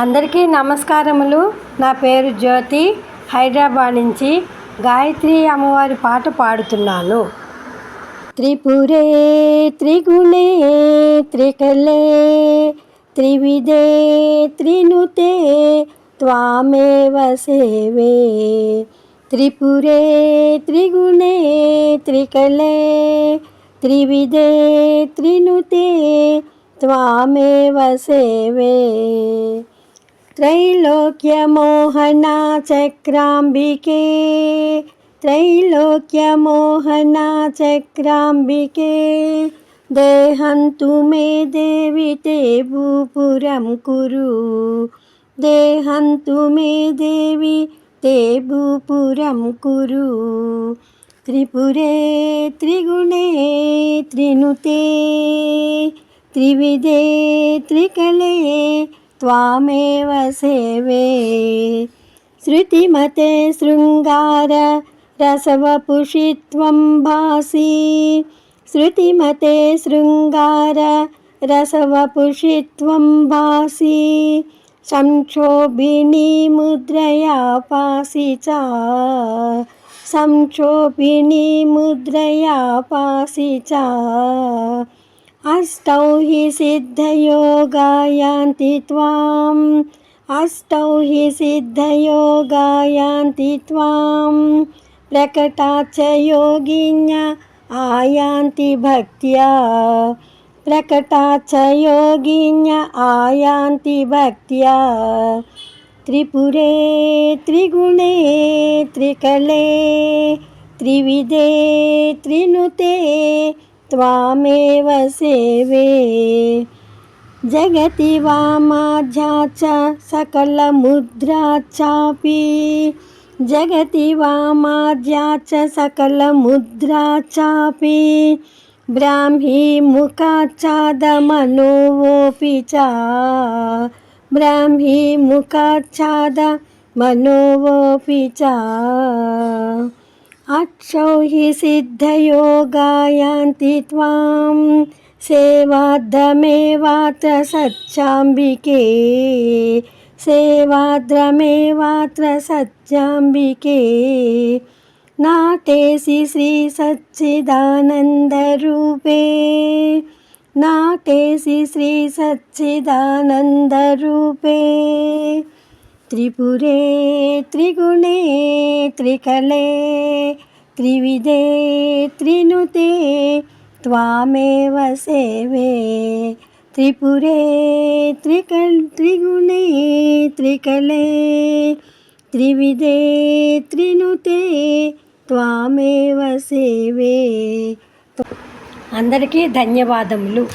అందరికీ నమస్కారములు. నా పేరు జ్యోతి. హైదరాబాద్ నుంచి గాయత్రి అమ్మవారి పాట పాడుతున్నాను. త్రిపురే త్రిగుణే త్రికలే త్రివిదే త్రినుతే త్వామేవ సేవే త్రిపురే త్రిగుణే త్రికలే త్రివిదే త్రినుతే త్వామేవ సేవే त्रैलोक्यमोहना चक्राम्बिके त्रैलोक्यमोहना चक्राम्बिके देहन्तु मे देवि ते भूपुरं कुरु देहन्तु मे देवि ते भूपुरं कुरु त्रिपुरे त्रिगुणे त्रिनुते त्रिविधे त्रिकले त्वामेव सेवे। श्रुतिमते शृङ्गार रसवपुषि त्वं भासि। श्रुतिमते शृङ्गार रसवपुषि त्वं भासि। संक्षोभिनी मुद्रया पासि च। संक्षोभिनी मुद्रया पासि च अष्टौ हि सिद्धयोगायान्ति त्वाम् अष्टौ हि सिद्धयोगायान्ति त्वां प्रकटाच्च योगिन्य आयान्ति भक्त्या प्रकटाच्च योगिन्य आयान्ति भक्त्या त्रिपुरे त्रिगुणे त्रिकले त्रिविधे त्रिनुते त्वामेव सेवे। जगति वामाध्या च सकलमुद्रा चापि। जगति वामाध्या च सकलमुद्रा चापि। ब्राह्मी मुखाच्छादमनोवोऽपि च। ब्राह्मी मुखाच्छादमनोवोऽपि च अक्षौ हि सिद्धयोगायान्ति त्वां सेवाद्रमेवात्र सच्चाम्बिके। सेवाद्रमेवात्र सच्चाम्बिके। नाटेसि श्रीसच्चिदानन्दरूपे नाटेसि श्रीसच्चिदानन्दरूपे త్రిపురే త్రిగుణే త్రికలే త్రివిదే త్రినుతే త్వామేవ సేవే. త్రిపురే త్రికల్ త్రిగుణే త్రికలే త్రివిదే త్రినుతే త్వామేవ సేవే. అందరికీ ధన్యవాదములు.